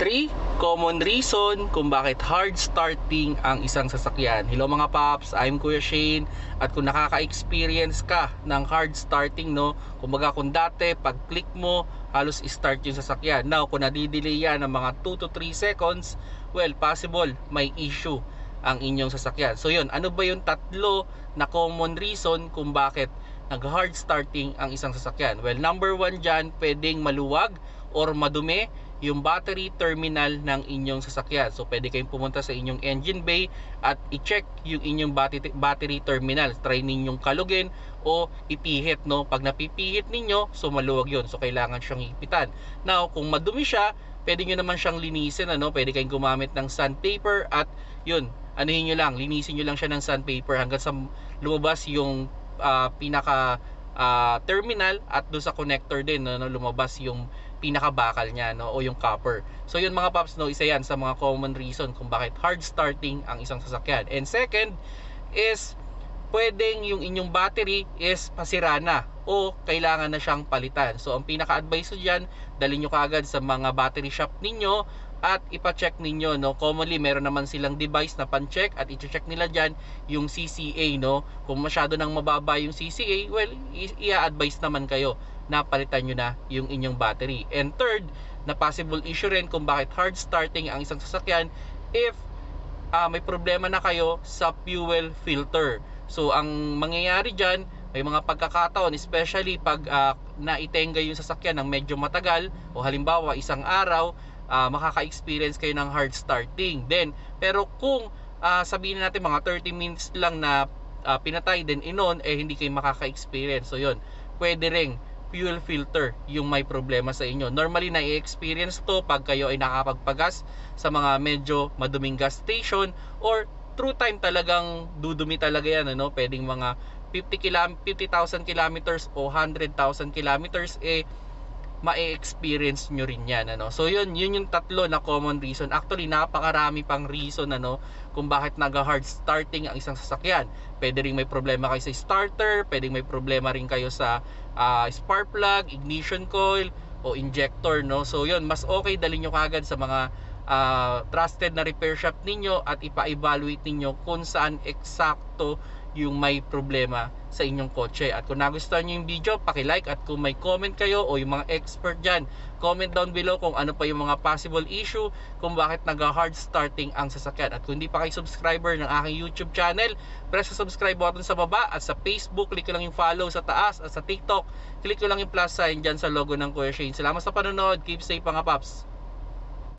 3 common reason kung bakit hard starting ang isang sasakyan. Hello mga paps, I'm Kuya Shane at kung nakaka-experience ka ng hard starting no, kumbaga kung dati pag click mo halos start yung sasakyan. Now kung nadidelay yan ng mga 2 to 3 seconds, well possible may issue ang inyong sasakyan. So yun, ano ba yung tatlo na common reason kung bakit nag-hard starting ang isang sasakyan? Well, number one dyan, pwedeng maluwag or madumi yung battery terminal ng inyong sasakyan. So, pwede kayong pumunta sa inyong engine bay at i-check yung inyong battery, terminal. Try ninyong kalugin o ipihit, no? Pag napipihit ninyo, so maluwag yun. So, kailangan siyang ipitan. Now, kung madumi siya, pwede nyo naman siyang linisin, ano? Pwede kayong gumamit ng sandpaper at yun, anuhin nyo lang, linisin nyo lang siya ng sandpaper hanggang sa lumabas yung ah, pinaka ah, terminal at doon sa connector din no, lumabas yung pinakabakal niya no o yung copper. So yun mga paps no, isa yan sa mga common reason kung bakit hard starting ang isang sasakyan. And second is pwedeng yung inyong battery is pasira na o kailangan na siyang palitan. So ang pinaka-advice ko diyan, dalhin niyo kaagad sa mga battery shop ninyo at ipa-check ninyo no commonly meron naman silang device na pan-check at i-check nila diyan yung CCA no kung masyado nang mababa yung CCA well i-advise naman kayo na palitan nyo na yung inyong battery and third na possible issue rin kung bakit hard starting ang isang sasakyan if ah, may problema na kayo sa fuel filter so ang mangyayari diyan may mga pagkakataon especially pag ah, naitenga yung sasakyan ng medyo matagal o halimbawa isang araw ah, makaka-experience kayo ng hard starting. Then, pero kung ah, sabihin natin mga 30 minutes lang na ah, pinatay then inon eh hindi kayo makaka-experience. So yun, pwede ring fuel filter yung may problema sa inyo. Normally na-experience to pag kayo ay nakapagpagas sa mga medyo maduming gas station or true time talagang dudumi talaga yan ano pwedeng mga 50 km 50,000 kilometers o 100,000 kilometers eh ma-experience nyo rin yan ano. So yun, yun yung tatlo na common reason. Actually, napakarami pang reason ano kung bakit naga-hard starting ang isang sasakyan. Pwede rin may problema kayo sa starter, pwede may problema rin kayo sa ah, spark plug, ignition coil o injector no. So yun, mas okay dalhin nyo kagad sa mga ah, trusted na repair shop ninyo at ipa-evaluate ninyo kung saan eksakto yung may problema sa inyong kotse. At kung nagustuhan nyo yung video, paki-like at kung may comment kayo o yung mga expert dyan, comment down below kung ano pa yung mga possible issue kung bakit nag-hard starting ang sasakyan. At kung hindi pa kayo subscriber ng aking YouTube channel, press sa subscribe button sa baba at sa Facebook, click ko lang yung follow sa taas at sa TikTok, click ko lang yung plus sign dyan sa logo ng Kuya Shane. Salamat sa panonood. Keep safe mga paps.